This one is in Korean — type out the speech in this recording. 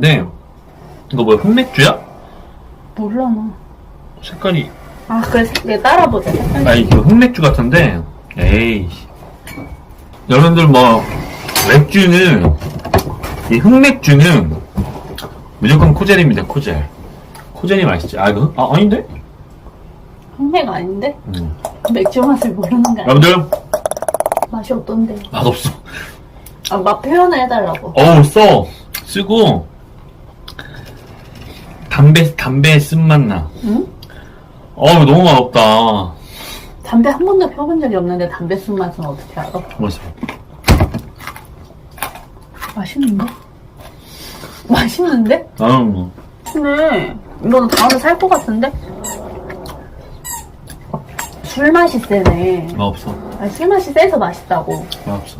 있는데 이거 뭐야 흑맥주야? 몰라 나. 색깔이 아 그래 색- 따라보자. 색깔. 아 이거 흑맥주 같은데 에이 여러분들 뭐 맥주는 이 흑맥주는 무조건 코젤입니다 코젤 코젤이 맛있지 아 이거 아 아닌데? 흑맥 아닌데? 음. 맥주 맛을 모르는 거 아니야? 여러분들 맛이 어떤데? 맛없어 아, 맛 표현을 해달라고. 어우 써 쓰고 담배 담배 쓴맛 나 응? 어우 너무 맛없다 담배 한 번도 펴본 적이 없는데 담배 쓴 맛은 어떻게 알아? 맛있어 맛있는데? 맛있는데? 나는 뭐 근데 이거는 다음에 살 것 같은데? 술 맛이 세네. 맛없어 아니, 술 맛이 세서 맛있다고. 맛없어